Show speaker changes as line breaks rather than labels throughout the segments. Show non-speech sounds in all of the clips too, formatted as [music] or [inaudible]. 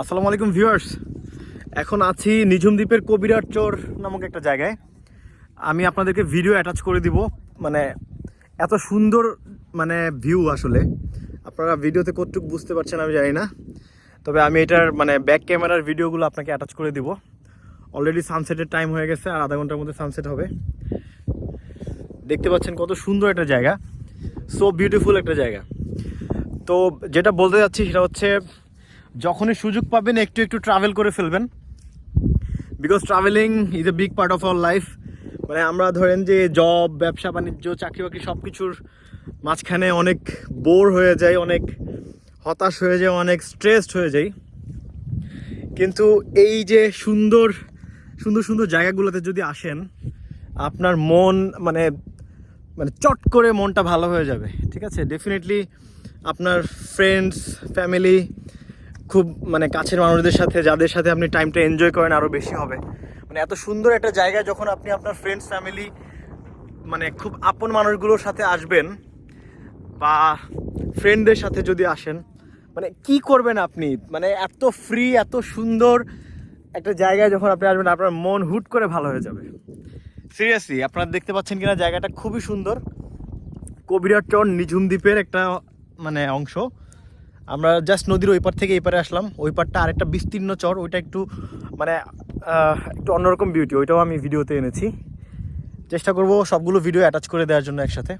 আসসালামু আলাইকুম ভিউয়ার্স। এখন আছি নিঝুম দ্বীপের কবিরাট চোর নামক একটা জায়গায়। আমি আপনাদেরকে ভিডিও অ্যাটাচ করে দিব। মানে এত সুন্দর মানে ভিউ আসলে। আপনারা ভিডিওতে কতটুক বুঝতে পারছেন আমি জানি না। তবে আমি এটার মানে ব্যাক ক্যামেরার ভিডিওগুলো আপনাকে অ্যাটাচ করে দিব। অলরেডি সানসেটের টাইম হয়ে গেছে, আর আধা ঘণ্টার মধ্যে সানসেট হবে। দেখতে পাচ্ছেন কত সুন্দর একটা জায়গা। সো বিউটিফুল একটা জায়গা। তো যেটা বলতে যাচ্ছি সেটা হচ্ছে যখনই সুযোগ পাবেন, একটু একটু ট্রাভেল করে ফেলবেন। Because travelling is a big part of our life মানে আমরা ধরেন যে জব ব্যবসা, বাণিজ্য, চাকরি বাকরি সব কিছুর মাঝখানে অনেক বোর হয়ে যায় অনেক হতাশ হয়ে যায় অনেক স্ট্রেসড হয়ে যাই। কিন্তু এই যে সুন্দর সুন্দর সুন্দর জায়গাগুলোতে যদি আসেন, আপনার মন মানে মানে চট করে মনটা ভালো হয়ে যাবে, ঠিক আছে? ডেফিনেটলি আপনার ফ্রেন্ডস ফ্যামিলি খুব মানে কাছের মানুষদের সাথে, যাদের সাথে আপনি টাইমটা এনজয় করেন আরও বেশি হবে। মানে এত সুন্দর একটা জায়গায় যখন আপনি আপনার ফ্রেন্ডস ফ্যামিলি মানে খুব আপন মানুষগুলোর সাথে আসবেন, বা ফ্রেন্ডদের সাথে যদি আসেন মানে কি করবেন আপনি? মানে এত ফ্রি এত সুন্দর একটা জায়গায় যখন আপনি আসবেন, আপনার মন হুট করে ভালো হয়ে যাবে। সিরিয়াসলি আপনারা দেখতে পাচ্ছেন কিনা জায়গাটা খুবই সুন্দর। কবিরাট চর নিঝুম দ্বীপের একটা মানে অংশ। আমরা জাস্ট নদীর ওই পার থেকে এই পারে আসলাম। ওই পারটা আরেকটা বিস্তীর্ণ চর, ওইটা একটু মানে একটু অন্যরকম বিউটি ওইটাও আমি ভিডিওতে এনেছি। চেষ্টা করব সবগুলো ভিডিও অ্যাটাচ করে দেওয়ার জন্য একসাথে।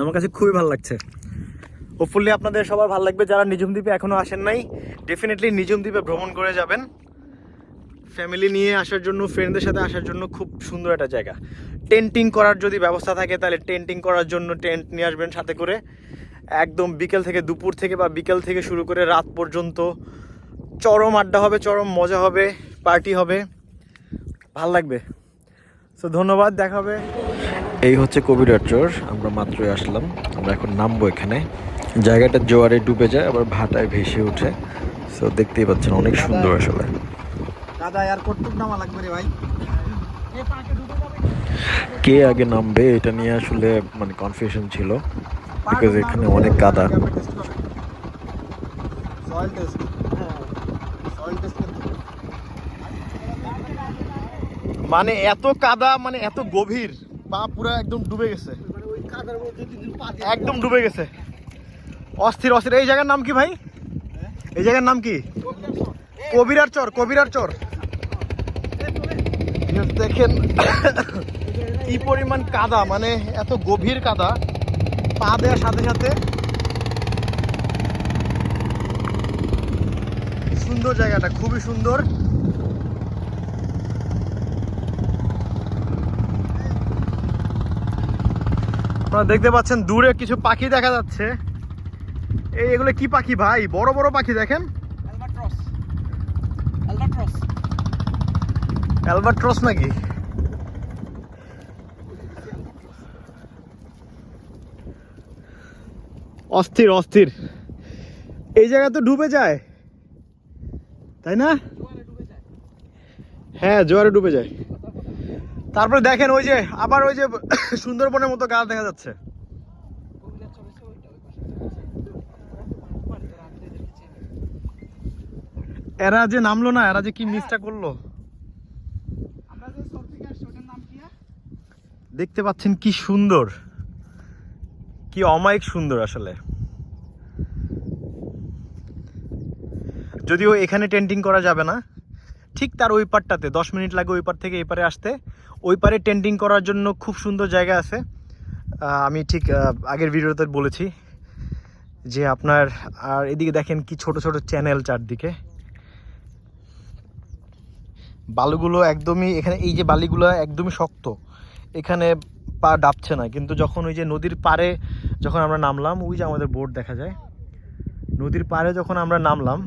আমার কাছে খুবই ভালো লাগছে। হোপফুলি আপনাদের সবার ভালো লাগবে। যারা নিঝুম দ্বীপে এখনও আসেন নাই ডেফিনেটলি নিঝুম দ্বীপে ভ্রমণ করে যাবেন। ফ্যামিলি নিয়ে আসার জন্য ফ্রেন্ডদের সাথে আসার জন্য খুব সুন্দর একটা জায়গা। টেন্টিং করার যদি ব্যবস্থা থাকে তাহলে টেন্টিং করার জন্য টেন্ট নিয়ে আসবেন সাথে করে। একদম বিকেল থেকে দুপুর থেকে বা বিকেল থেকে শুরু করে রাত পর্যন্ত। চরম আড্ডা হবে চরম মজা হবে পার্টি হবে। ভালো লাগবে। সো ধন্যবাদ দেখা হবে।
এই হচ্ছে কবিরার চর আমরা মাত্রই আসলাম। আমরা এখন নামবো এখানে। জায়গাটা জোয়ারে ডুবে যায় আবার ভাটায় ভেসে ওঠে। সো দেখতেই পাচ্ছেন অনেক সুন্দর আসলে।
দাদা কটুক নামা লাগবে রে ভাই।
কে আগে নামবে এটা নিয়ে আসলে মানে কনফিউশন ছিল বিকজ এখানে অনেক কাদা
মানে এত কাদা মানে এত গভীর, পা পুরো একদম ডুবে গেছে। একদম ডুবে গেছে। অস্থির অস্থির। এই জায়গার নাম কি ভাই? এই জায়গার নাম কি? কবিরার চর কবিরার চর। দেখেন। কি পরিমাণ কাদা মানে এত গভীর কাদা। পা দেওয়ার সাথে সাথে সুন্দর জায়গাটা খুবই সুন্দর। আপনারা দেখতে পাচ্ছেন দূরে কিছু পাখি দেখা যাচ্ছে। এই এগুলো কি পাখি ভাই? বড় বড় পাখি দেখেন. অ্যালবার্ট্রস নাকি? অস্থির অস্থির। এই জায়গা তো ডুবে যায়। তাই না? হ্যাঁ জোয়ারে ডুবে যায়। তারপরে দেখেন ওই যে আবার ওই যে [coughs] সুন্দরবনের মতো গাছ দেখা যাচ্ছে। এরা যে নামলো না এরা যে কি মিসটা করল? দেখতে পাচ্ছেন কি সুন্দর। কি অমায়িক সুন্দর আসলে। যদিও এখানে টেন্টিং করা যাবে না, ঠিক তার ওই পারটাতে দশ মিনিট লাগে ওই পার থেকে এই পারে আসতে। ওই পারে টেন্টিং করার জন্য খুব সুন্দর জায়গা আছে। আমি ঠিক আগের ভিডিওতে বলেছি যে আপনার, আর এদিকে দেখেন কি ছোট ছোট চ্যানেল চারদিকে। বালুগুলো একদমই, এখানে এই যে বালিগুলো একদমই শক্ত। এখানে পা ডাবছে না, কিন্তু যখন ওই যে নদীর পাড়ে যখন আমরা নামলাম, ওই যে আমাদের বোট দেখা যায়, নদীর পাড়ে যখন আমরা নামলাম,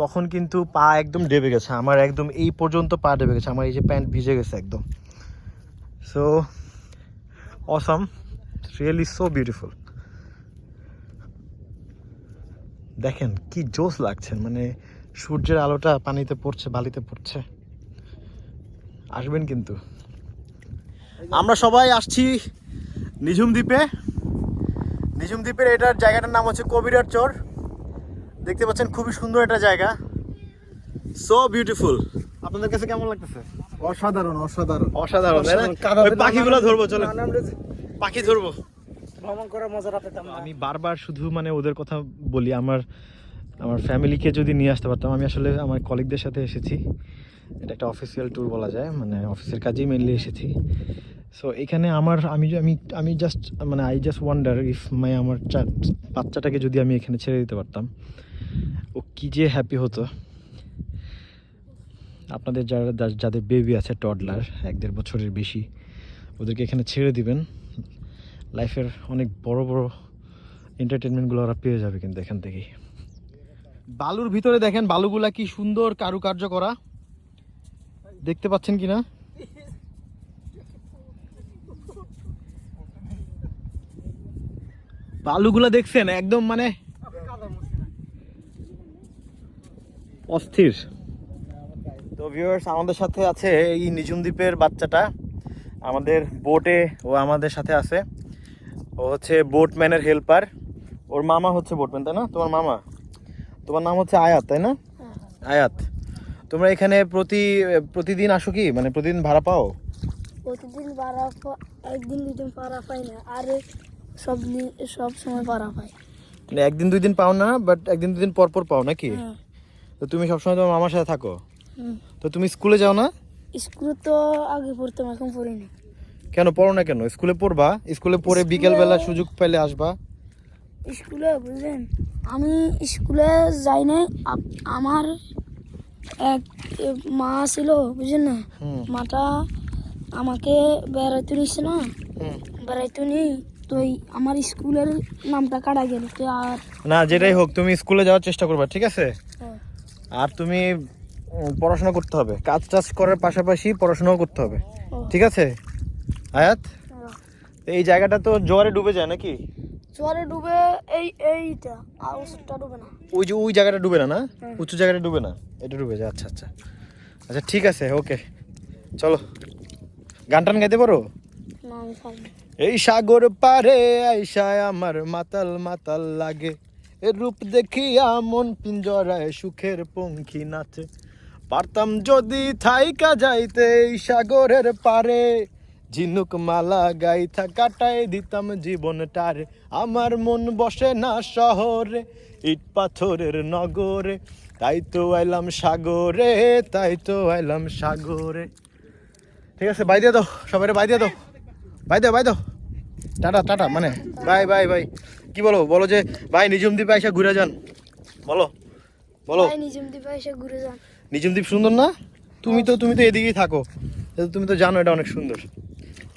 তখন কিন্তু পা একদম ডেবে গেছে, আমার একদম এই পর্যন্ত পা ডেবে গেছে, আমার এই যে প্যান্ট ভিজে গেছে একদম। So awesome really so beautiful দেখেন কি জোস লাগছে মানে সূর্যের আলোটা পানিতে পড়ছে, বালিতে পড়ছে। আসবেন কিন্তু। আমরা সবাই আসছি নিঝুম দ্বীপে। নিঝুম দ্বীপের এটার জায়গাটার নাম হচ্ছে কবিরার চর। দেখতে পাচ্ছেন খুবই সুন্দর একটা জায়গা। সো বিউটিফুল আপনাদের কাছে কেমন লাগতেছে?
অসাধারণ অসাধারণ।
অসাধারণ পাখিগুলো ধরবো চলো পাখি ধরবো।
ভ্রমণ করার মজাটা পেতাম
আমি বারবার শুধু মানে ওদের কথা বলি আমার আমার ফ্যামিলিকে যদি নিয়ে আসতে পারতাম আমি আসলে আমার কলিগদের সাথে এসেছি। এটা একটা অফিসিয়াল ট্যুর বলা যায় মানে অফিসের কাজেই মেনলি এসেছি। সো এখানে আমার, আমি আমি আমি জাস্ট মানে I just wonder if my আমার বাচ্চাটাকে যদি আমি এখানে ছেড়ে দিতে পারতাম, ও কী যে হ্যাপি হতো। আপনাদের যারা, যাদের বেবি আছে টডলার এক দেড় বছরের বেশি, ওদেরকে এখানে ছেড়ে দিবেন। লাইফের অনেক বড় বড় এন্টারটেনমেন্টগুলো ওরা পেয়ে যাবে কিন্তু এখান থেকেই। বালুর ভিতরে দেখেন, বালুগুলা কি সুন্দর কারুকার্য করা। দেখতে পাচ্ছেন কি না বালুগুলা দেখছেন একদম মানে অস্থির। তো ভিউয়ার্স আমাদের সাথে আছে এই নিজুম দ্বীপের বাচ্চাটা। আমাদের বোটে ও আমাদের সাথে আছে। ও হচ্ছে বোটম্যানের হেল্পার ওর মামা হচ্ছে বোটম্যান তাই না? তোমার মামা? তোমার নাম হচ্ছে আয়াত তাই না? আয়াত। তোমরা এখানে প্রতি প্রতিদিন আসো কি? মানে প্রতিদিন ভাড়া পাও?
প্রতিদিন ভাড়া একদিন দুদিন পাড়া পাই না আর সব নি- সব সময় পাড়া পাই।
মানে একদিন দুই দিন পাও না বাট একদিন দুদিন পর পর পাও নাকি?
হ্যাঁ।
তো তুমি সবসময় তোমার মামার সাথে থাকো? তো তুমি স্কুলে যাও না?
স্কুলে তো আগে পড়তাম এখন পড়ি না।
কেন পড়ো না কেন? স্কুলে পড়বা? স্কুলে পড়ে
স্কুলে-
বিকেলবেলা সুযোগ পেলে আসবা?
স্কুলে বুঝলেন? আমি স্কুলে যাই নাই আপ- আমার এক মা ছিল বুঝলেন না? মাটা আমাকে বেড়াইতে নিচ্ছে না? বেড়াইতে নি তো এই আমার স্কুলের নামটা কাটা গেল তো আর
না যেটাই হোক তুমি স্কুলে যাওয়ার চেষ্টা করবা ঠিক আছে?
হ্যাঁ,
আর তুমি পড়াশোনা করতে হবে। কাজ টাজ করার পাশাপাশি পড়াশোনাও করতে হবে। ঠিক আছে? আয়াত?
হ্যাঁ।
এই জায়গাটা তো জোয়ারে ডুবে যায় নাকি?
জোয়ারে ডুবে এই এইটা আর ওষুধটা ডুবে না।
ওই যে ওই জায়গাটা ডুবে না না? উঁচু জায়গাটা ডুবে না? এটা ডুবে যায় আচ্ছা আচ্ছা। আচ্ছা ঠিক আছে ওকে। চলো। গান টান গাইতে পারো। এই সাগর পারে আইসায় আমার মাতাল মাতাল লাগে। এ রূপ দেখিয়া মন পিঞ্জরায় সুখের পঙ্খী নাচে। পারতাম যদি থাইকা যাইতে এই সাগরের পারে ঝিনুক মালা গাইথা কাটাই দিতাম জীবনটার। আমার মন বসে না শহরে ইট পাথরের নগরে। তাই তো আইলাম সাগরে তাই তো আইলাম সাগরে। ঠিক আছে বাই দিয়ে দাও সবাই বাই দিয়ে দাও। বাই দাও বাই দাও। টাটা টাটা মানে বাই বাই বাই। কি বলো বলো যে ভাই নিজুম দ্বীপে এসে ঘুরে যান। বলো বলো।
নিজম দ্বীপে এসে ঘুরে যান।
নিজুম দ্বীপ সুন্দর না? তুমি তো তুমি তো এদিকেই থাকো। তুমি তো জানো এটা অনেক সুন্দর।